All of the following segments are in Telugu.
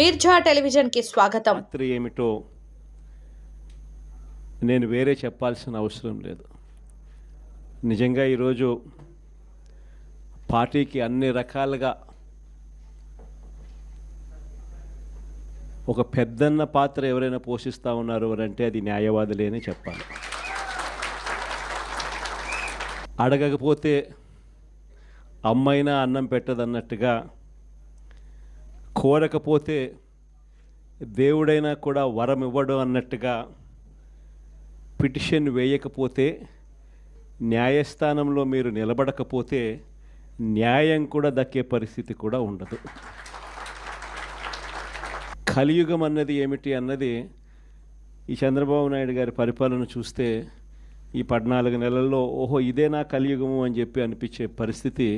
మీర్జా టెలివిజన్కి స్వాగతం. రాత్రి ఏమిటో నేను వేరే చెప్పాల్సిన అవసరం లేదు. నిజంగా ఈరోజు పార్టీకి అన్ని రకాలుగా ఒక పెద్దన్న పాత్ర ఎవరైనా పోషిస్తూ ఉన్నారు అని అంటే అది న్యాయవాదులే అని చెప్పాలి. అడగకపోతే అమ్మైనా అన్నం పెట్టదన్నట్టుగా కోరకపోతే దేవుడైనా కూడా వరం ఇవ్వడు అన్నట్టుగా పిటిషన్ వేయకపోతే న్యాయస్థానంలో మీరు నిలబడకపోతే న్యాయం కూడా దక్కే పరిస్థితి కూడా ఉండదు. కలియుగం అన్నది ఏమిటి అన్నది ఈ చంద్రబాబు నాయుడు గారి పరిపాలన చూస్తే ఈ పద్నాలుగు నెలల్లో ఓహో ఇదేనా కలియుగము అని చెప్పి అనిపించే పరిస్థితి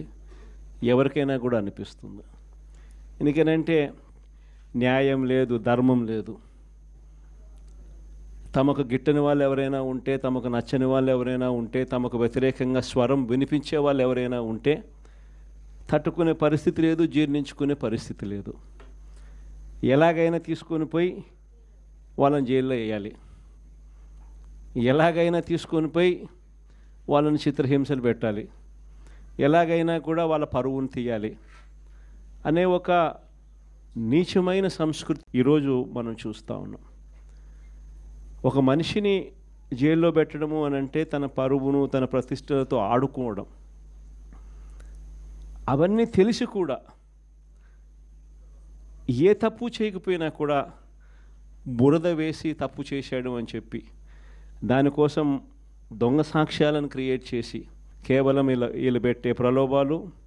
ఎవరికైనా కూడా అనిపిస్తుంది. ఎందుకనంటే న్యాయం లేదు ధర్మం లేదు. తమకు గిట్టని వాళ్ళు ఎవరైనా ఉంటే తమకు నచ్చని వాళ్ళు ఎవరైనా ఉంటే తమకు వ్యతిరేకంగా స్వరం వినిపించే వాళ్ళు ఎవరైనా ఉంటే తట్టుకునే పరిస్థితి లేదు జీర్ణించుకునే పరిస్థితి లేదు. ఎలాగైనా తీసుకొని పోయి వాళ్ళని జైల్లో వేయాలి. ఎలాగైనా తీసుకొని పోయి వాళ్ళని చిత్రహింసలు పెట్టాలి. ఎలాగైనా కూడా వాళ్ళ పరువును తీయాలి. అనే ఒక నీచమైన సంస్కృతి ఈరోజు మనం చూస్తూ ఉన్నాం. ఒక మనిషిని జైల్లో పెట్టడము అని అంటే తన పరువును తన ప్రతిష్టలతో ఆడుకోవడం. అవన్నీ తెలిసి కూడా ఏ తప్పు చేయకపోయినా కూడా బురద వేసి తప్పు చేశాడు అని చెప్పి దానికోసం దొంగ సాక్ష్యాలను క్రియేట్ చేసి కేవలం ఇలా వీళ్ళు పెట్టే ప్రలోభాలు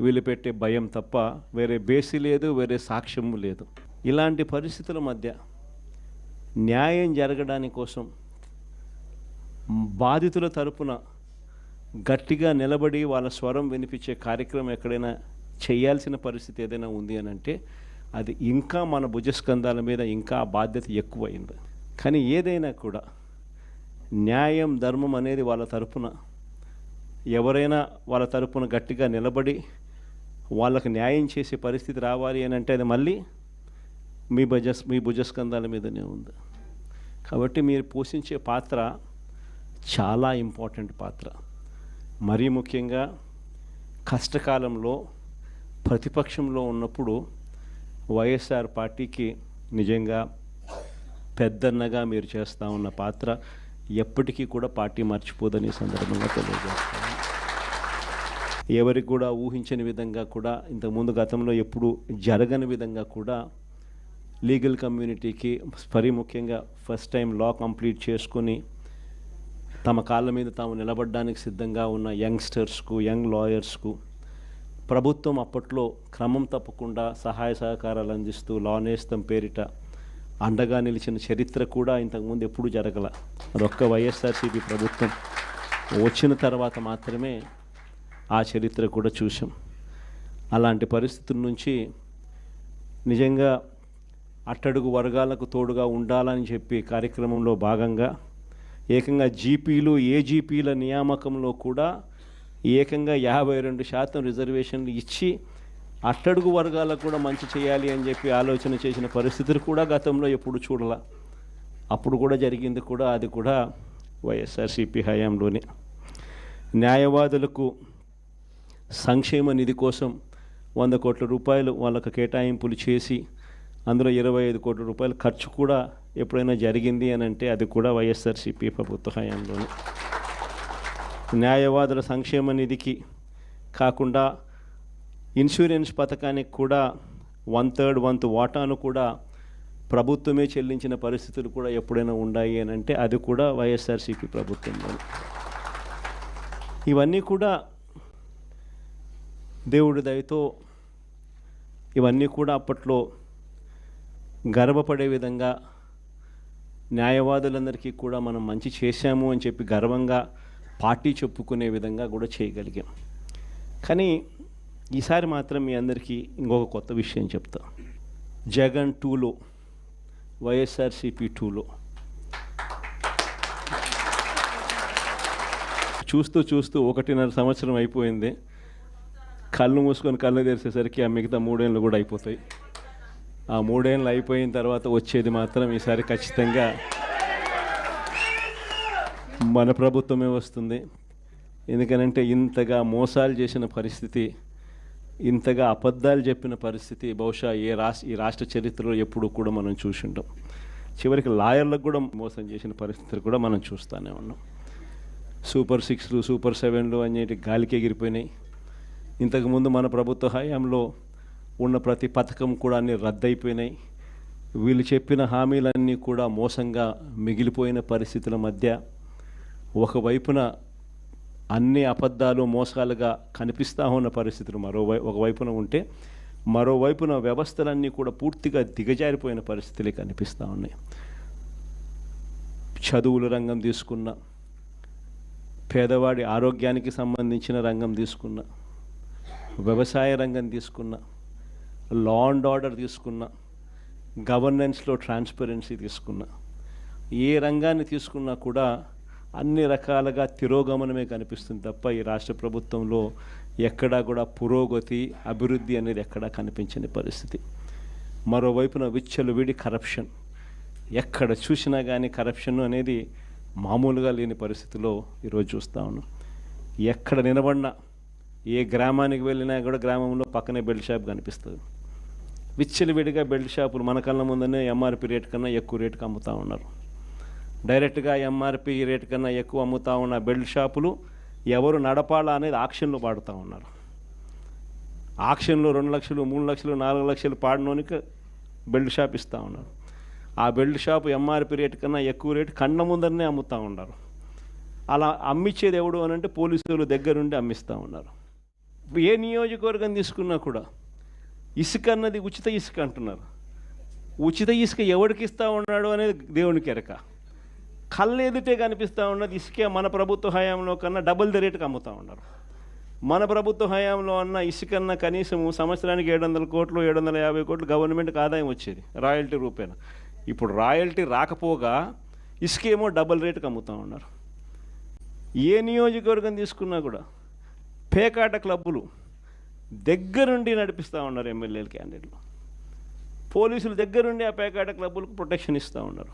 వీళ్ళు పెట్టే భయం తప్ప వేరే బేసి లేదు వేరే సాక్ష్యము లేదు. ఇలాంటి పరిస్థితుల మధ్య న్యాయం జరగడాని కోసం బాధితుల తరపున గట్టిగా నిలబడి వాళ్ళ స్వరం వినిపించే కార్యక్రమం ఎక్కడైనా చేయాల్సిన పరిస్థితి ఏదైనా ఉంది అని అంటే అది ఇంకా మన భుజస్కంధాల మీద ఇంకా బాధ్యత ఎక్కువైంది. కానీ ఏదైనా కూడా న్యాయం ధర్మం అనేది వాళ్ళ తరపున ఎవరైనా వాళ్ళ తరపున గట్టిగా నిలబడి వాళ్ళకు న్యాయం చేసే పరిస్థితి రావాలి అని అంటే అది మళ్ళీ మీ భుజస్ మీ భుజస్కంధాల మీదనే ఉంది. కాబట్టి మీరు పోషించే పాత్ర చాలా ఇంపార్టెంట్ పాత్ర. మరీ ముఖ్యంగా కష్టకాలంలో ప్రతిపక్షంలో ఉన్నప్పుడు వైఎస్ఆర్ పార్టీకి నిజంగా పెద్దన్నగా మీరు చేస్తూ ఉన్న పాత్ర ఎప్పటికీ కూడా పార్టీ మర్చిపోదని సందర్భంగా తెలియజేస్తాను. ఎవరికి కూడా ఊహించని విధంగా కూడా ఇంతకుముందు గతంలో ఎప్పుడు జరగని విధంగా కూడా లీగల్ కమ్యూనిటీకి మరీ ముఖ్యంగా ఫస్ట్ టైం లా కంప్లీట్ చేసుకొని తమ కాళ్ళ మీద తాము నిలబడడానికి సిద్ధంగా ఉన్న యంగ్స్టర్స్కు యంగ్ లాయర్స్కు ప్రభుత్వం అప్పట్లో క్రమం తప్పకుండా సహాయ సహకారాలు అందిస్తూ లా నేస్తం పేరిట అండగా నిలిచిన చరిత్ర కూడా ఇంతకుముందు ఎప్పుడూ జరగల. అదొక్క వైఎస్ఆర్సీపీ ప్రభుత్వం. వచ్చిన తర్వాత మాత్రమే ఆ చరిత్ర కూడా చూసాం అలాంటి పరిస్థితుల నుంచి నిజంగా అట్టడుగు వర్గాలకు తోడుగా ఉండాలని చెప్పి కార్యక్రమంలో భాగంగా ఏకంగా జీపీలు ఏజీపీల నియామకంలో కూడా ఏకంగా యాభై రెండు శాతం రిజర్వేషన్లు ఇచ్చి అట్టడుగు వర్గాలకు కూడా మంచి చేయాలి అని చెప్పి ఆలోచన చేసిన పరిస్థితులు కూడా గతంలో ఎప్పుడు చూడాల. అప్పుడు కూడా జరిగింది కూడా అది కూడా వైఎస్ఆర్సీపీ హయాంలోనే. న్యాయవాదులకు సంక్షేమ నిధి కోసం వంద కోట్ల రూపాయలు వాళ్ళకు కేటాయింపులు చేసి అందులో ఇరవై ఐదు కోట్ల రూపాయల ఖర్చు కూడా ఎప్పుడైనా జరిగింది అని అంటే అది కూడా వైఎస్ఆర్సీపీ ప్రభుత్వ హయాంలోనే న్యాయవాదుల సంక్షేమ నిధికి కాకుండా ఇన్సూరెన్స్ పథకానికి కూడా వన్ థర్డ్ వంత్ వాటాను కూడా ప్రభుత్వమే చెల్లించిన పరిస్థితులు కూడా ఎప్పుడైనా ఉన్నాయి అని అంటే అది కూడా వైఎస్ఆర్సీపీ ప్రభుత్వంలో ఇవన్నీ కూడా దేవుడి దయతో ఇవన్నీ కూడా అప్పట్లో గర్వపడే విధంగా న్యాయవాదులందరికీ కూడా మనం మంచి చేశాము అని చెప్పి గర్వంగా పార్టీ చెప్పుకునే విధంగా కూడా చేయగలిగాం. కానీ ఈసారి మాత్రం మీ అందరికీ ఇంకొక కొత్త విషయం చెప్తా. జగన్ టూలో వైఎస్ఆర్సిపి టూలో. చూస్తూ చూస్తూ ఒకటిన్నర సంవత్సరం అయిపోయింది. కళ్ళు మూసుకొని కళ్ళు తెరిచేసరికి ఆ మిగతా మూడేళ్ళు కూడా అయిపోతాయి. ఆ మూడేళ్ళు అయిపోయిన తర్వాత వచ్చేది మాత్రం ఈసారి ఖచ్చితంగా మన ప్రభుత్వమే వస్తుంది. ఎందుకనంటే ఇంతగా మోసాలు చేసిన పరిస్థితి ఇంతగా అబద్ధాలు చెప్పిన పరిస్థితి బహుశా ఏ రాష్ట్ర ఈ రాష్ట్ర చరిత్రలో ఎప్పుడూ కూడా మనం చూసింటాం. చివరికి లాయర్లకు కూడా మోసం చేసిన పరిస్థితులు కూడా మనం చూస్తూనే ఉన్నాం. సూపర్ సిక్స్లు సూపర్ సెవెన్లు అనేటి గాలికి ఎగిరిపోయినాయి. ఇంతకుముందు మన ప్రభుత్వ హయాంలో ఉన్న ప్రతి పథకం కూడా అన్ని రద్దయిపోయినాయి. వీళ్ళు చెప్పిన హామీలన్నీ కూడా మోసంగా మిగిలిపోయిన పరిస్థితుల మధ్య ఒకవైపున అన్ని అబద్ధాలు మోసాలుగా కనిపిస్తూ ఉన్న పరిస్థితులు మరోవై ఒకవైపున ఉంటే మరోవైపున వ్యవస్థలన్నీ కూడా పూర్తిగా దిగజారిపోయిన పరిస్థితులే కనిపిస్తూ ఉన్నాయి. చదువుల రంగం తీసుకున్న పేదవాడి ఆరోగ్యానికి సంబంధించిన రంగం తీసుకున్న వ్యవసాయ రంగం తీసుకున్న లా అండ్ ఆర్డర్ తీసుకున్న గవర్నెన్స్లో ట్రాన్స్పరెన్సీ తీసుకున్న ఏ రంగాన్ని తీసుకున్నా కూడా అన్ని రకాలుగా తిరోగమనమే కనిపిస్తుంది తప్ప ఈ రాష్ట్ర ప్రభుత్వంలో ఎక్కడా కూడా పురోగతి అభివృద్ధి అనేది ఎక్కడా కనిపించని పరిస్థితి. మరోవైపున విచ్చలు విడి కరప్షన్ ఎక్కడ చూసినా కానీ కరప్షన్ అనేది మామూలుగా లేని పరిస్థితిలో ఈరోజు చూస్తూ ఉన్నాం. ఎక్కడ నిలబడినా ఏ గ్రామానికి వెళ్ళినా కూడా గ్రామంలో పక్కనే బెల్ట్ షాప్ కనిపిస్తుంది. విచ్చలవిడిగా బెల్ట్ షాపులు మన కళ్ళ ముందనే ఎంఆర్పి రేట్ కన్నా ఎక్కువ రేటుకి అమ్ముతూ ఉన్నారు. డైరెక్ట్గా ఎంఆర్పి రేట్ కన్నా ఎక్కువ అమ్ముతూ ఉన్న బెల్ట్ షాపులు ఎవరు నడపాలా అనేది ఆక్షన్లో పాడుతూ ఉన్నారు. ఆక్షన్లో రెండు లక్షలు మూడు లక్షలు నాలుగు లక్షలు పాడినోనికి బెల్ట్ షాప్ ఇస్తూ ఉన్నారు. ఆ బెల్ట్ షాప్ ఎంఆర్పి రేట్ కన్నా ఎక్కువ రేటు కళ్ళ ముందరనే అమ్ముతూ ఉన్నారు. అలా అమ్మిచ్చేది ఎవడు అని అంటే పోలీసులు దగ్గరుండి అమ్మిస్తూ ఉన్నారు. ఏ నియోజకవర్గం తీసుకున్నా కూడా ఇసుక అన్నది ఉచిత ఇసుక అంటున్నారు. ఉచిత ఇసుక ఎవరికి ఇస్తా ఉన్నాడు అనేది దేవునికి ఎరక కళ్ళు ఎదుటే కనిపిస్తూ ఉన్నది ఇసుకే మన ప్రభుత్వ హయాంలో కన్నా డబుల్ ద రేటుకి అమ్ముతూ ఉన్నారు. మన ప్రభుత్వ హయాంలో అన్న ఇసుకన్న కనీసం సంవత్సరానికి ఏడు వందల కోట్లు ఏడు వందల యాభై కోట్లు గవర్నమెంట్కి ఆదాయం వచ్చేది రాయల్టీ రూపేణ. ఇప్పుడు రాయల్టీ రాకపోగా ఇసుకేమో డబుల్ రేటుకి అమ్ముతూ ఉన్నారు. ఏ నియోజకవర్గం తీసుకున్నా కూడా పేకాట క్లబ్బులు దగ్గరుండి నడిపిస్తూ ఉన్నారు ఎమ్మెల్యేల క్యాండిడేట్లు. పోలీసులు దగ్గరుండి ఆ పేకాట క్లబ్బులకు ప్రొటెక్షన్ ఇస్తూ ఉన్నారు.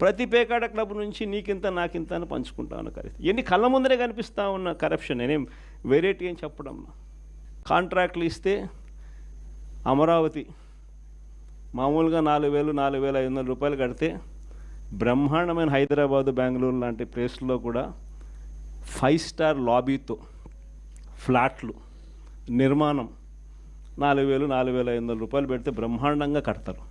ప్రతి పేకాట క్లబ్ నుంచి నీకింత నాకింత అని పంచుకుంటా ఉన్న కరెక్ట్ ఎన్ని కళ్ళ ముందరే కనిపిస్తూ ఉన్న కరప్షన్ నేనేం వెరైటీ అని చెప్పడం కాంట్రాక్ట్లు ఇస్తే అమరావతి మామూలుగా నాలుగు వేలు నాలుగు వేల ఐదు వందల రూపాయలు కడితే బ్రహ్మాండమైన హైదరాబాదు బెంగళూరు లాంటి ప్లేస్లో కూడా ఫైవ్ స్టార్ లాబీతో ఫ్లాట్లు నిర్మాణం. నాలుగు వేలు నాలుగు వేల ఐదు వందల రూపాయలు పెడితే బ్రహ్మాండంగా కడతారు.